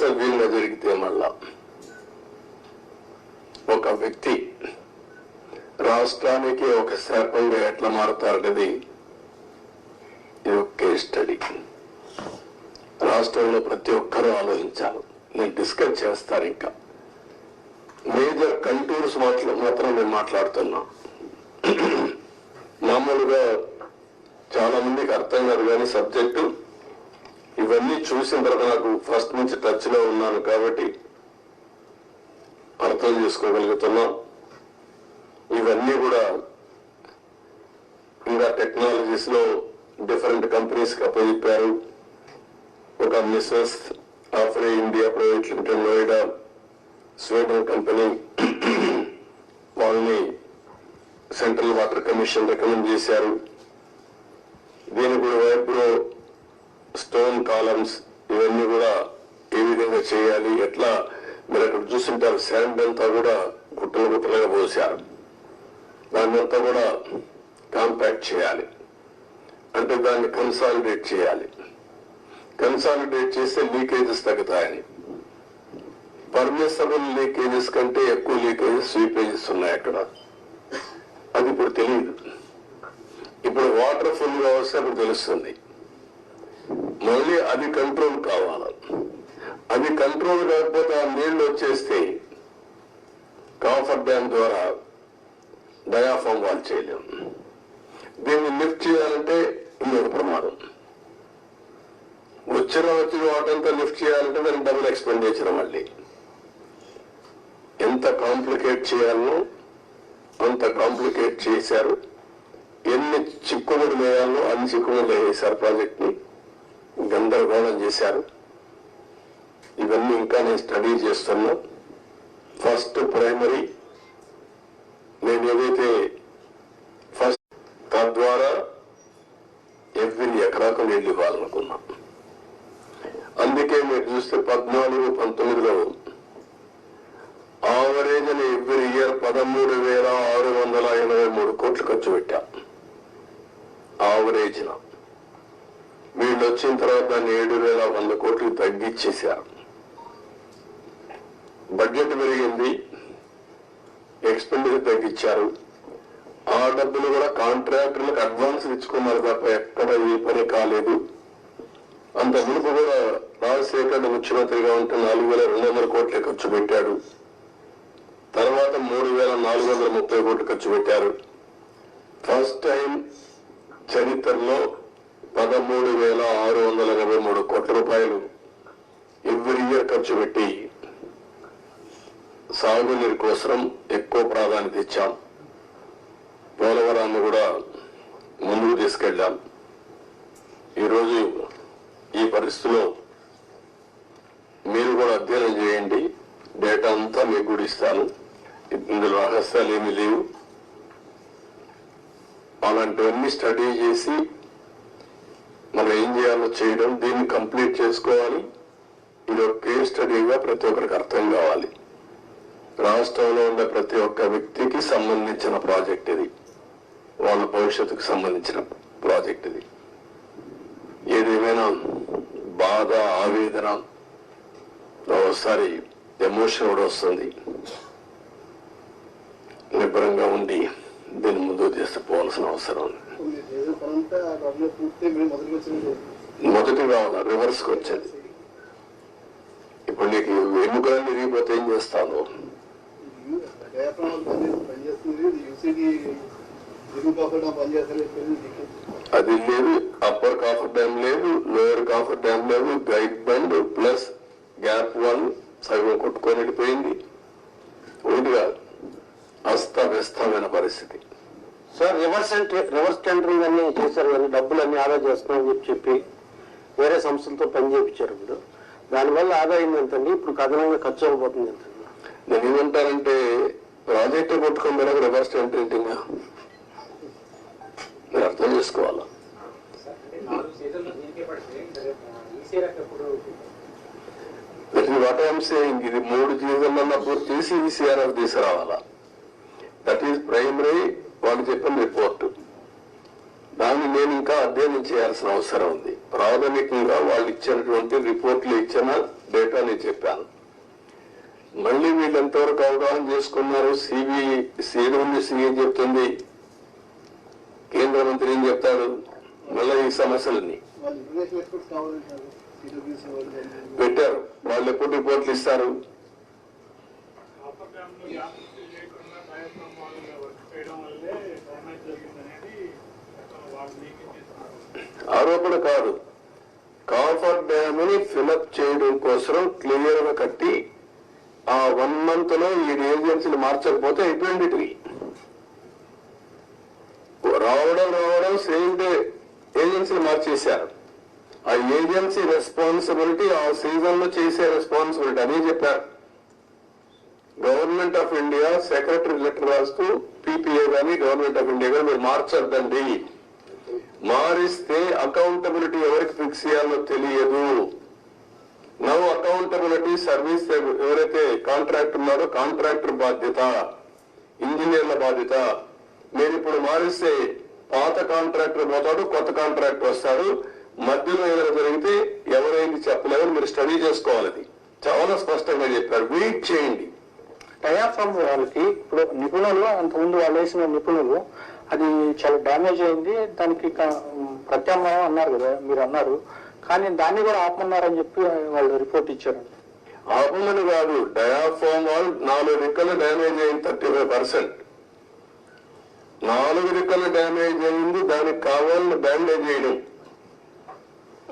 సవ్యంగా దొరికితే మళ్ళా ఒక వ్యక్తి రాష్ట్రానికి ఒక శాపంగా ఎట్లా మారుతారనేది ఇది ఒక కేస్ స్టడీ. రాష్ట్రంలో ప్రతి ఒక్కరూ ఆలోచించాలి. నేను డిస్కస్ చేస్తాను ఇంకా. మేజర్ కంటూర్స్ మాట్లా మాత్రం నేను మాట్లాడుతున్నా. మామూలుగా చాలా మందికి అర్థం కాదు కానీ సబ్జెక్టు ఇవన్నీ చూసిన తర్వాత నాకు ఫస్ట్ నుంచి టచ్లో ఉన్నాను కాబట్టి అర్థం చేసుకోగలుగుతున్నాం. ఇవన్నీ కూడా ఇంకా టెక్నాలజీస్లో డిఫరెంట్ కంపెనీస్ అప్పచెప్పారు. ఒక Mrs Afry India private limited Noida Sweden company వాళ్ళని సెంట్రల్ వాటర్ కమిషన్ రికమెండ్ చేశారు. దీని కూడా వైపులో స్టోన్ కాలమ్స్ ఇవన్నీ కూడా ఏ విధంగా చేయాలి ఎట్లా మీరు అక్కడ చూస్తుంటారు శాండ్ అంతా కూడా గుట్టలు గుట్టలుగా పోసారు దాన్ని అంతా కూడా కాంపాక్ట్ చేయాలి. అంటే దాన్ని కన్సాలిడేట్ చేయాలి. కన్సాలిడేట్ చేస్తే లీకేజెస్ తగ్గుతాయని. పర్మిసబుల్ లీకేజెస్ కంటే ఎక్కువ లీకేజెస్ స్వీపేజెస్ ఉన్నాయి అక్కడ. అది ఇప్పుడు తెలియదు ఇప్పుడు వాటర్ ఫుల్ వస్తే అప్పుడు తెలుస్తుంది. మళ్ళీ అది కంట్రోల్ కావాలి. అది కంట్రోల్ కాకపోతే ఆ నీళ్ళు వచ్చేస్తే కాఫర్ డ్యామ్ ద్వారా డయాఫామ్ వాల్ చేయలేం. దీన్ని లిఫ్ట్ చేయాలంటే ఇంకొక ప్రమాదం. వచ్చిన వచ్చిన వాటంతా లిఫ్ట్ చేయాలంటే దానికి డబుల్ ఎక్స్పెండిచర్ మళ్ళీ. ఎంత కాంప్లికేట్ చేయాలనో అంత కాంప్లికేట్ చేశారు. ఎన్ని చిక్కుముడు వేయాలో అన్ని చిక్కుముడు వేసారు ప్రాజెక్ట్ని గందరగోళం చేశారు. ఇవన్నీ ఇంకా నేను స్టడీ చేస్తున్నా. ఫస్ట్ ప్రైమరీ నేను ఏదైతే ఫస్ట్ తద్వారా ఎవ్రీ ఎకరాకు నీళ్ళు ఇవ్వాలనుకున్నా. అందుకే మీరు చూస్తే పద్నాలుగు పంతొమ్మిదిలో ఆవరేజ్ అని ఎవ్రీ ఇయర్ పదమూడు వేల ఆరు వందల ఎనభై మూడు కోట్లు ఖర్చు పెట్టా. ఆవరేజ్న వీళ్ళు వచ్చిన తర్వాత దాన్ని ఏడు వేల వంద కోట్లు తగ్గించేశారు బడ్జెట్ పెరిగింది ఎక్స్పెండిచర్ తగ్గించారు ఆ డబ్బులు కూడా కాంట్రాక్టర్లకు అడ్వాన్స్ ఇచ్చుకున్నారు తప్ప ఎక్కడ ఏ పని కాలేదు. అంత మునుపు కూడా రాజశేఖర్ ముఖ్యమంత్రిగా ఉంటే నాలుగు వేల రెండు వందల కోట్లే ఖర్చు పెట్టాడు. తర్వాత మూడు వేల నాలుగు వందల ముప్పై కోట్లు ఖర్చు పెట్టారు. ఫస్ట్ టైం చరిత్రలో పదమూడు వేల ఆరు వందల ఎనభై మూడు కోట్ల రూపాయలు ఎవ్రీ ఇయర్ ఖర్చు పెట్టి సాగునీరు కోసం ఎక్కువ ప్రాధాన్యత ఇచ్చాం. పోలవరాన్ని కూడా ముందుకు తీసుకెళ్ళాం. ఈరోజు ఈ పరిస్థితిలో మీరు కూడా అధ్యయనం చేయండి. డేటా అంతా మీకు కూడా ఇస్తాను. ఇందులో రహస్యాలు ఏమీ లేవు. అలాంటివన్నీ స్టడీ చేసి మనం ఏం చేయాలో చేయడం దీన్ని కంప్లీట్ చేసుకోవాలి. ఇది ఒక కేస్ స్టడీగా ప్రతి ఒక్కరికి అర్థం కావాలి. రాష్ట్రంలో ఉండే ప్రతి ఒక్క వ్యక్తికి సంబంధించిన ప్రాజెక్ట్ ఇది. వాళ్ళ భవిష్యత్తుకు సంబంధించిన ప్రాజెక్ట్ ఇది. ఏదేమైనా బాధ ఆవేదన ఒకసారి ఎమోషన్ కూడా వస్తుంది. నిబ్బరంగా ఉండి దీన్ని ముందుకు తీసుకుపోవాల్సిన అవసరం ఉంది. మీరు చేసిన పనంతా ఆ డబ్బులో పూర్తి మేము మొదటికి వచ్చింది మొదటి కావాలి రివర్స్కి వచ్చేది. ఇప్పుడు నీకు ఎన్నికలన్నీ విరిగిపోతే ఏం చేస్తాను? అది లేదు అప్పర్ కాఫర్ డ్యామ్ లేదు లోయర్ కాఫర్ డ్యామ్ లేదు guide bund plus gap one సగం కొట్టుకొని వెళ్ళిపోయింది. ఒకటి కాదు అస్తవ్యస్తమైన పరిస్థితి. Sir reverse entry- reverse tendering అన్ని చేశారు కానీ డబ్బులు అన్ని ఆదా చేస్తున్నామని చెప్పి చెప్పి వేరే సంస్థలతో పని చేయించారు ఇప్పుడు. దానివల్ల ఆదాయం ఎంతండి ఇప్పుడు కథనంగా ఖర్చు అయిపోతుంది ఎంత నేను ఏమంటానంటే ప్రాజెక్టు కొట్టుకుని మేడం రివర్స్ టెండరింగ్ మీరు అర్థం చేసుకోవాలా? వాట్ ఐఎమ్ సేయింగ్ ఇది మూడు సీజన్లలో పూర్తి చేసి ఈ తీసుకురావాలా? దట్ ఈస్ ప్రైమరీ వాళ్ళు చెప్పిన రిపోర్ట్ దాన్ని నేను ఇంకా అధ్యయనం చేయాల్సిన అవసరం ఉంది. ప్రాథమికంగా వాళ్ళు ఇచ్చినటువంటి రిపోర్ట్లు ఇచ్చిన డేటా నేను చెప్పాను. మళ్ళీ వీళ్ళు ఎంతవరకు అవగాహన చేసుకున్నారు సిబి సీడు ఉంది చెప్తుంది. కేంద్ర మంత్రి ఏం చెప్తాడు? మళ్ళీ ఈ సమస్యలని పెట్టారు. వాళ్ళు ఎప్పుడు రిపోర్ట్లు ఇస్తారు? ఆరోపణ కాదు. కాఫర్ డ్యామ్ని ఫిలప్ చేయడం కోసం క్లియర్గా కట్టి ఆ వన్ మంత్లో ఈ ఏజెన్సీలు మార్చకపోతే అయిపోయింది ఇటువి రావడం రావడం సేమ్ డే ఏజెన్సీలు మార్చేశారు. ఆ ఏజెన్సీ రెస్పాన్సిబిలిటీ ఆ సీజన్లో చేసే రెస్పాన్సిబిలిటీ అనే చెప్పారు. Government of India secretary letter రాస్తూ పీపీఏ కానీ గవర్నమెంట్ ఆఫ్ ఇండియా కానీ మీరు మార్చొద్దండి. మారిస్తే అకౌంటబిలిటీ ఎవరికి ఫిక్స్ చేయాలో తెలియదు. నవ్ అకౌంటబిలిటీ సర్వీస్ ఎవరైతే కాంట్రాక్ట్ ఉన్నారో కాంట్రాక్టర్ బాధ్యత ఇంజనీర్ల బాధ్యత. మీరు ఇప్పుడు మారిస్తే పాత కాంట్రాక్టర్ పోతాడు కొత్త కాంట్రాక్టర్ వస్తాడు. మధ్యలో ఏదైనా జరిగితే ఎవరైంది చెప్పలేదని మీరు స్టడీ చేసుకోవాలి అది. చాలా స్పష్టంగా చెప్పారు. వెయిట్ చేయండి. డయాఫ్రమ్ వాళ్ళకి ఇప్పుడు నిపుణులు అంతకుముందు వాళ్ళు వేసిన నిపుణులు అది చాలా డ్యామేజ్ అయింది. దానికి ప్రత్యామ్నాయం అన్నారు కదా మీరు అన్నారు. కానీ దాన్ని కూడా ఆపమన్నారని చెప్పి వాళ్ళు రిపోర్ట్ ఇచ్చారు. ఆపమని కాదు డయాఫామ్ వాల్ నాలుగు రెక్కలు డ్యామేజ్ అయింది థర్టీ ఫైవ్ పర్సెంట్. నాలుగు రెక్కలు డ్యామేజ్ అయింది దానికి కావాలని బ్యాండేజ్ చేయడం.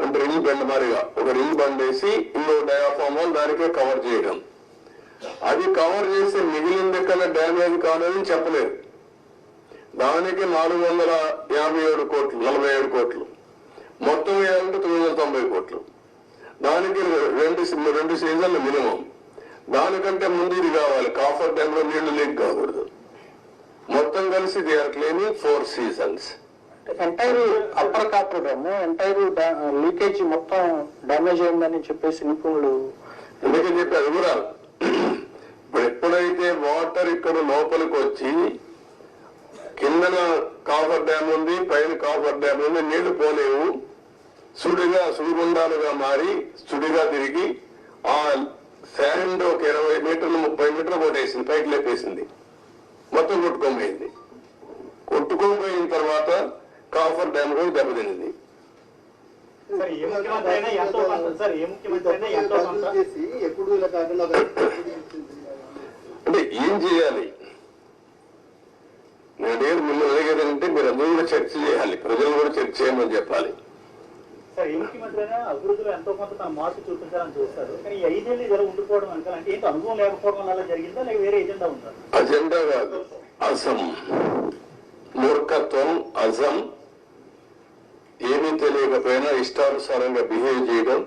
అంటే రింగ్ బెండ్ మారిగా ఒక రింగ్ వేసి ఇంకో డయాఫామ్ వాల్ దానికే కవర్ చేయడం. అది కవర్ చేసి మిగిలిన రెక్కల డ్యామేజ్ కాదని చెప్పలేదు. దానికి నాలుగు వందల యాభై ఏడు కోట్లు నలభై ఏడు కోట్లు. మొత్తం వేయాలంటే తొమ్మిది వందల తొంభై కోట్లు. దానికి రెండు రెండు సీజన్లు మినిమం. దానికంటే ముందు ఇది కావాలి. కాఫర్ డ్యామ్లో నీళ్ళు లీక్ కాకూడదు. మొత్తం కలిసి they are claiming four seasons. Entire upper coffer dam entire leakage మొత్తం డ్యామేజ్ అయిందని చెప్పేసి నిపుణులు ఎందుకని చెప్పి వివరాలు. ఇప్పుడు ఎప్పుడైతే వాటర్ ఇక్కడ లోపలికి వచ్చి కిందన కాఫర్ డ్యామ్ ఉంది పైన కాఫర్ డ్యామ్ ఉంది నీళ్ళు పోలేవు. సుడిగా సుడిగుండాలుగా మారి సుడిగా తిరిగి ఆ శాండ్ ఒక ఇరవై మీటర్లు ముప్పై మీటర్లు కొట్టేసింది పైకి లేపేసింది. మొత్తం కొట్టుకోపోయింది కొట్టుకోపోయిన తర్వాత కాఫర్ డ్యామ్ కూడా దెబ్బతింది ఎప్పుడు ఇలా కాకుండా. అంటే ఏం చేయాలి? నేను అడిగేది మిమ్మల్ని అడిగేది అంటే మీరు అందరూ కూడా చర్చ చేయాలి. ప్రజలు కూడా చర్చ చేయమని చెప్పాలి. అభివృద్ధిలో ఎంతో కొంత తన మార్పు చూపించాలని చూస్తారు. కానీ ఐదేళ్ళు ఇలా ఉండిపోవడం వెనకాల అంటే ఏంటి? అనుభవం లేకపోవడం వల్ల జరిగిందా? లేక వేరే అజెండా కాదు. అసం మూర్ఖత్వం అజం ఏమీ తెలియకపోయినా ఇష్టానుసారంగా బిహేవ్ చేయడం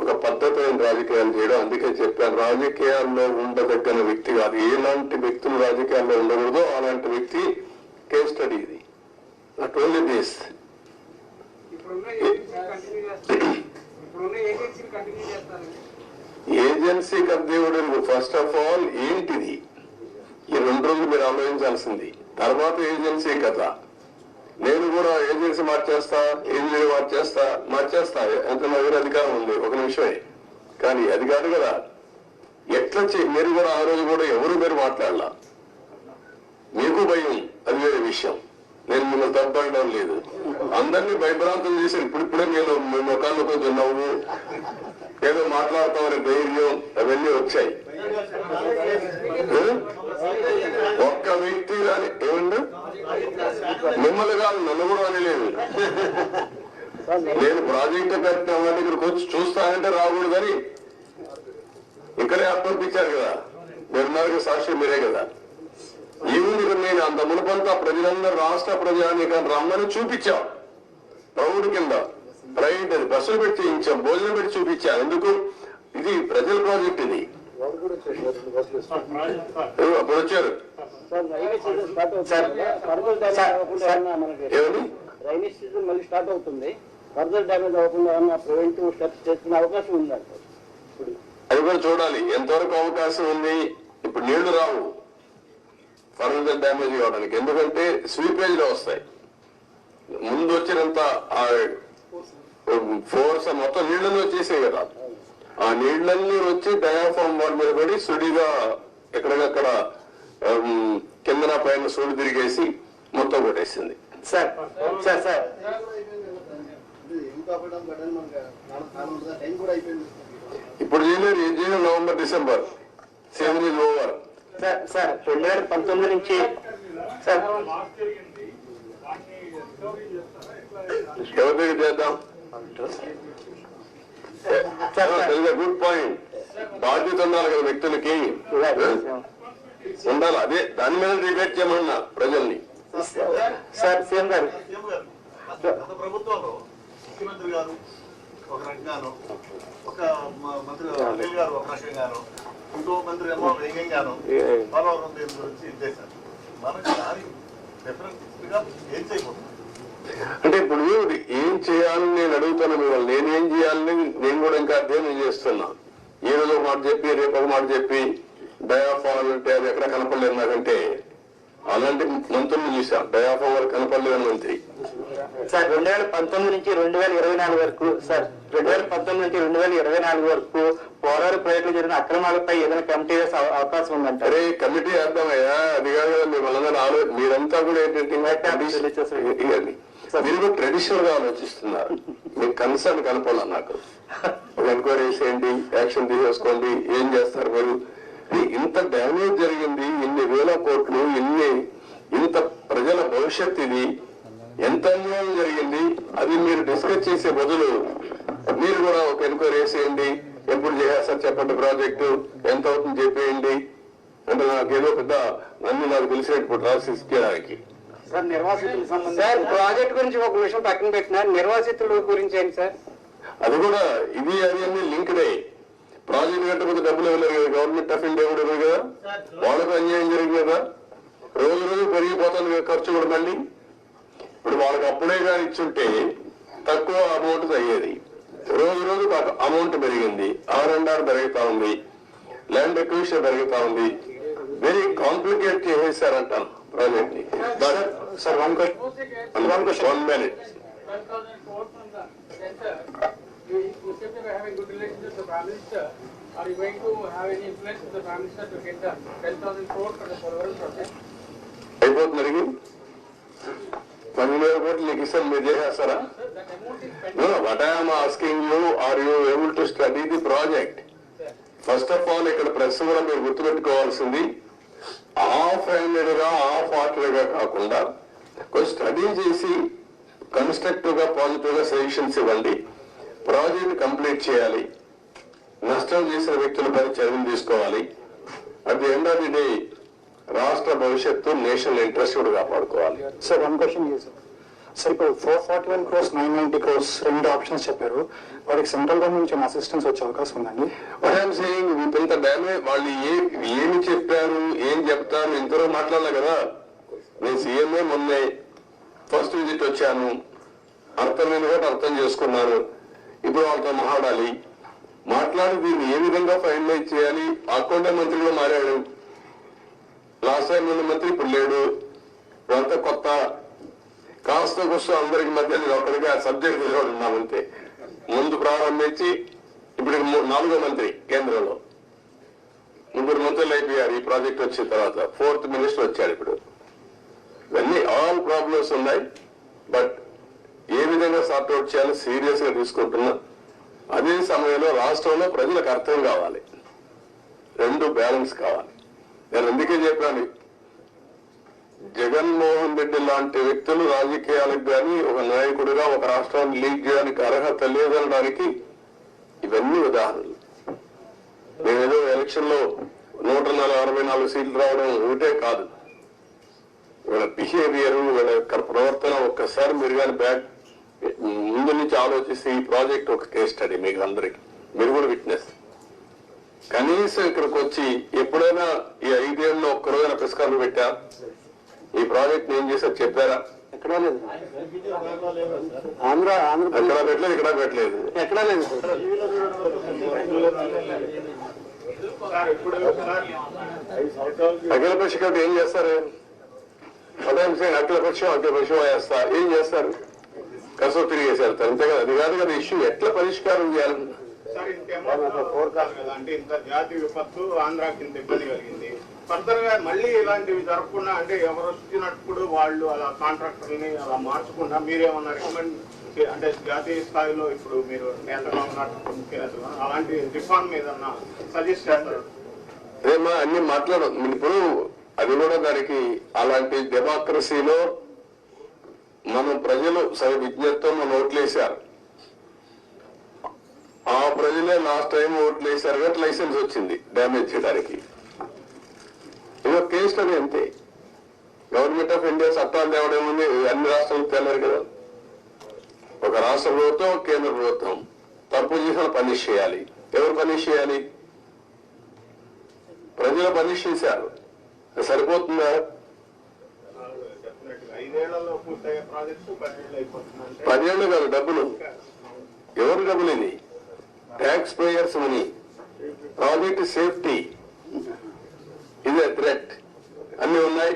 ఒక పద్ధతైన రాజకీయాలు చేయడం అందుకే చెప్పాను. రాజకీయాల్లో ఉండదగ్గన వ్యక్తి కాదు. ఎలాంటి వ్యక్తులు రాజకీయాల్లో ఉండకూడదో అలాంటి వ్యక్తి కేస్ స్టడీ ఇది. నాట్ ఓన్లీ దిస్ ఏజెన్సీ కబ్దేవుడు ఫస్ట్ ఆఫ్ ఆల్ ఏంటిది? ఈ రెండు రోజులు మీరు ఆలోచించాల్సింది. తర్వాత ఏజెన్సీ కథ. నేను కూడా ఏజెన్సీ మార్చేస్తా ఏజెన్సీ మార్చేస్తా మార్చేస్తా. ఎంత నా దగ్గర అధికారం ఉంది? ఒక నిమిషమే. కానీ అది కాదు కదా. ఎట్లా చే మీరు కూడా ఆ రోజు కూడా ఎవరు మీరు మాట్లాడాల? మీకు భయం అది వేరే విషయం. నేను మిమ్మల్ని తప్పడం లేదు. అందరినీ భయభ్రాంతం చేశారు ఇప్పుడిప్పుడే మీరు మీ ముఖాల్లో కొంచెం నవ్వు ఏదో మాట్లాడతామనే ధైర్యం అవన్నీ వచ్చాయి. మిమ్మల్ని కాదు నన్ను కూడా అనలేదు నేను ప్రాజెక్ట్ కట్టిన ఇక్కడికి వచ్చి చూస్తానంటే రాకూడదు అని ఇక్కడే అప్పగించారు కదా. మీరున్నారు సాక్షి మీరే కదా. ఈవినింగ్ నేను అంత మునుపంతా ప్రజలందరూ రాష్ట్ర ప్రజానీకం రమ్మని చూపించాం. ప్రౌడ్ కింద ప్రైవేట్ బస్సులు పెట్టి ఇచ్చాం భోజనం పెట్టి చూపించాం. ఎందుకు? ఇది ప్రజల ప్రాజెక్ట్ ఇది. సార్ అప్పుడు వచ్చారు రైనీ సీజన్ స్టార్ట్ అవుతుంది అవ్వకుండా మనకి రైనీ మళ్ళీ స్టార్ట్ అవుతుంది ఫర్దర్ డ్యామేజ్ అవ్వకుండా ప్రివెంటివ్ స్టెప్స్ చేసుకునే అవకాశం ఉందంట ఇప్పుడు అది కూడా చూడాలి ఎంతవరకు అవకాశం ఉంది ఇప్పుడు నీళ్ళు రావు ఫర్దర్ డ్యామేజ్ కావడానికి ఎందుకంటే స్వీపేజ్లో వస్తాయి ముందు వచ్చినంత ఫోర్స్ మొత్తం నీళ్ళలో వచ్చేసాయి కదా ఆ నీళ్ళన్నీ వచ్చి డయాఫామ్ వాల్ మీద పడి సుడిగా ఎక్కడికక్కడ కిందన పైన సుడి తిరిగేసి మొత్తం కొట్టేసింది. Sir sir sir. ఇప్పుడు చేయలేరు ఏం చేయలేరు November December. Season is over. Sir sir రెండు వేల పంతొమ్మిది నుంచి సార్. ఎవరి దగ్గర చేద్దాం? గుడ్ పాయింట్ బాధ్యత ఉండాలి కదా వ్యక్తులకి. ఉండాలి. అదే దాని మీద డిబేట్ చేయమన్నా ప్రజల్ని. సార్ సీఎం గారు. ప్రభుత్వంలో ముఖ్యమంత్రి గారు ఒక రకంగాను ఒక మంత్రి అనిల్ గారు ఒక రకంగాను ఇంకో మంత్రి ఏమో వేగంగాను పోలవరం దీని గురించి చేశారు మనకి దానికి డిఫరెన్స్గా ఏం చేయబోతుంది అంటే ఇప్పుడు ఏం చేయాలని నేను అడుగుతాను మిమ్మల్ని నేనేం చేయాలని నేను కూడా ఇంకా అధ్యయనం చేస్తున్నా. ఈ రోజు ఒక మాట చెప్పి రేపు ఒక మాట చెప్పి డయాఫాల్ అంటే అది ఎక్కడ కనపడలేదు నాకంటే. అలాంటి మంత్రులు చూసాం డయాఫాల్ వరకు కనపడలేదు మంత్రి. సార్ రెండు వేల పంతొమ్మిది నుంచి రెండు వేల ఇరవై నాలుగు వరకు సార్ రెండు వేల పంతొమ్మిది నుంచి రెండు వేల ఇరవై నాలుగు వరకు పోరాడు ప్రాజెక్టులు జరిగిన అక్రమాలపై ఏదైనా కమిటీ వేసే అవ- అవకాశం ఉందంటారు అరే కమిటీ వేద్దామయ్యా అది కాదు మిమ్మల్ని మీరంతా కూడా ఏంటంటే. మీరు కూడా ట్రెడిషనల్గా ఆలోచిస్తున్నారు. మీకు కన్సర్న్ కనపడాలి నాకు? ఒక ఎంక్వైరీ చేయండి యాక్షన్ తీసేసుకోండి ఏం చేస్తారు మీరు? ఇంత డ్యామేజ్ జరిగింది ఇన్ని వేల కోట్లు ఇన్ని ఇంత ప్రజల భవిష్యత్ ఇది ఎంత అన్యాయం జరిగింది అది మీరు డిస్కస్ చేసే బదులు మీరు కూడా ఒక ఎంక్వైరీ చేసేయండి ఎప్పుడు చేసేస్తారు చెప్పండి ప్రాజెక్టు ఎంత అవుతుంది చెప్పేయండి. అంటే నాకు ఏదో పెద్ద అన్ని నాకు తెలిసినట్టు రాసిచ్చడానికి సార్ నిర్వాసితులకు సంబంధించి సార్ ప్రాజెక్ట్ గురించి ఒక విషయం పక్కన పెట్టిన నిర్వాసితుల గురించి ఏంటి సార్? అది కూడా ఇది అది అన్ని లింక్డే ప్రాజెక్ట్ కట్టకపోతే డబ్బులు ఇవ్వలేరు కదా గవర్నమెంట్ ఆఫ్ ఇండియా కూడా ఇవ్వదు కదా. వాళ్ళకు అన్యాయం జరిగింది కదా. రోజు రోజు పెరిగిపోతుంది కదా ఖర్చు కూడా మళ్ళీ. ఇప్పుడు వాళ్ళకి అప్పుడే కానీ ఇచ్చుంటే తక్కువ అమౌంట్ అయ్యేది రోజు రోజు అమౌంట్ పెరిగింది. ఆర్ అండ్ ఆర్ పెరుగుతా ఉంది. ల్యాండ్ ఎక్విషన్ పెరుగుతా ఉంది. వెరీ కాంప్లికేట్ చేసేసారంటాను సార్ వన్ క్వశ్చన్ నీకు ఇస్తాను మీరు చేసేస్తారా what I'm are you able to study the project first of all ఇక్కడ ప్రెస్ కూడా మీరు గుర్తుపెట్టుకోవాల్సింది హాఫ్ హ్యాండెడ్గా హాఫ్ హార్టెడ్ కాకుండా కొంచెం స్టడీ చేసి కన్స్ట్రక్టివ్గా పాజిటివ్గా పాజిటివ్గా సజెషన్స్ ఇవ్వండి. ప్రాజెక్ట్ కంప్లీట్ చేయాలి. నష్టం చేసిన వ్యక్తులపై చర్యలు తీసుకోవాలి. At the end of the day రాష్ట్ర భవిష్యత్తు నేషనల్ ఇంట్రెస్ట్ కూడా కాపాడుకోవాలి. సార్ వన్ క్వశ్చన్ సార్ ఇప్పుడు four forty one crores nine ninety crores రెండు ఆప్షన్స్ చెప్పారు. వాడికి సెంట్రల్ గవర్నమెంట్ నుంచి అసిస్టెన్స్ వచ్చే అవకాశం ఉందండి? వాట్ ఐఎమ్ సేయింగ్ ఇంత డ్యామేజ్ వాళ్ళు ఏ ఏమి చెప్పారు ఏం చెప్తారు ఎంతరో మాట్లాడలే కదా? నేను సీఎంఏ మొన్నే ఫస్ట్ విజిట్ వచ్చాను. అర్థమైన కూడా అర్థం చేసుకున్నారు. ఇప్పుడు వాళ్ళతో మాట్లాడాలి. మాట్లాడి దీన్ని ఏ విధంగా ఫైనలైజ్ చేయాలి? అకౌంటే మంత్రిగా మారాడు. లాస్ట్ టైం ఉన్న మంత్రి ఇప్పుడు లేడు. ఇదంతా కొత్త కాస్త కోసం అందరికి మధ్య నేను ఒక్కడిగా సబ్జెక్ట్ ఉన్నామంతే ముందు ప్రారంభించి ఇప్పుడు నాలుగో మంత్రి కేంద్రంలో. ముగ్గురు మంత్రులు అయిపోయారు ఈ ప్రాజెక్ట్ వచ్చిన తర్వాత. ఫోర్త్ మినిస్టర్ వచ్చాడు ఇప్పుడు. ఇవన్నీ ఆల్ ప్రాబ్లమ్స్ ఉన్నాయి. బట్ ఏ విధంగా సార్ట్అవుట్ చేయాలో సీరియస్గా తీసుకుంటున్నా అదే సమయంలో రాష్ట్రంలో ప్రజలకు అర్థం కావాలి. రెండు బ్యాలెన్స్ కావాలి. నేను అందుకే చెప్పాను జగన్మోహన్ రెడ్డి లాంటి వ్యక్తులు రాజకీయాలకు కానీ ఒక నాయకుడిగా ఒక రాష్ట్రాన్ని లీడ్ చేయడానికి అర్హత లేదనడానికి ఇవన్నీ ఉదాహరణలు. నేనేదో ఎలక్షన్లో నూట నలభై అరవై నాలుగు సీట్లు రావడం ఒకటే కాదు. వీళ్ళ బిహేవియర్ వీళ్ళ యొక్క ప్రవర్తన ఒక్కసారి మీరు కానీ బ్యాక్ ముందు నుంచి ఆలోచిస్తే ఈ ప్రాజెక్ట్ ఒక కేస్ స్టడీ మీకు అందరికి. మీరు కూడా విట్నెస్. కనీసం ఇక్కడికి వచ్చి ఎప్పుడైనా ఈ ఐదేళ్ళలో ఒక్కరోజైనా పుస్తకాలు పెట్టా? ఈ ప్రాజెక్ట్ ఏం చేశారు చెప్పారా? ఎక్కడా లేదు. ఆంధ్ర అక్కడ పెట్టలేదు ఇక్కడ పెట్టలేదు. ఎక్కడా లేదు. సార్ అఖిల పక్ష కమిటీ ఏం చేస్తారు? పదాం సింగ్ అఖిల పక్షం అఖిల పక్షం వేస్తా ఏం చేస్తారు? కసో తిరిగేసి వెళ్తారు. అంతే కదా? అది కాదు కదా ఇష్యూ ఎట్లా పరిష్కారం చేయాలి? సార్ ఇంకేమో కదా అంటే ఇంత జాతి విపత్తు ఆంధ్రాకి ఇంత ఇబ్బంది కలిగింది. ఫర్దర్గా మళ్ళీ ఇలాంటివి జరగకుండా అంటే ఎవరు వచ్చినప్పుడు వాళ్ళు అలా కాంట్రాక్టర్ని అలా మార్చకుండా మీరేమన్నా రికమెండ్ అంటే జాతీయ స్థాయిలో ఇప్పుడు మీరు నేతగా ఉన్నట్టు ముఖ్యనేతగా అలాంటి రిఫార్మ్ ఏదన్నా సజెస్ట్ చేస్తారు? అదేమా అన్ని మాట్లాడదు ఇప్పుడు అది కూడా దానికి అలాంటి డెమోక్రసీలో మనం ప్రజలు సరి విజ్ఞతతో మన ఓట్లేశారు. ఆ ప్రజలే లాస్ట్ టైం ఓట్లేసారు కాబట్టి లైసెన్స్ వచ్చింది డ్యామేజ్ చేయడానికి. ఏదో కేసు అది అంతే. గవర్నమెంట్ ఆఫ్ ఇండియా చట్టాలు తేవడం ఉంది అన్ని రాష్ట్రాలు తేలేరు కదా. ఒక రాష్ట్ర ప్రభుత్వం ఒక కేంద్ర ప్రభుత్వం. తప్పు చేసిన పనిష్ చేయాలి. ఎవరు పనిష్ చేయాలి? ప్రజలు పనిష్ చేశారు. సరిపోతుందా? డెఫినెట్ పదేళ్ళు కాదు డబ్బులు. ఎవరు డబ్బులు ఇది? Tax payers money project safety ఇదే థ్రెట్ అన్ని ఉన్నాయి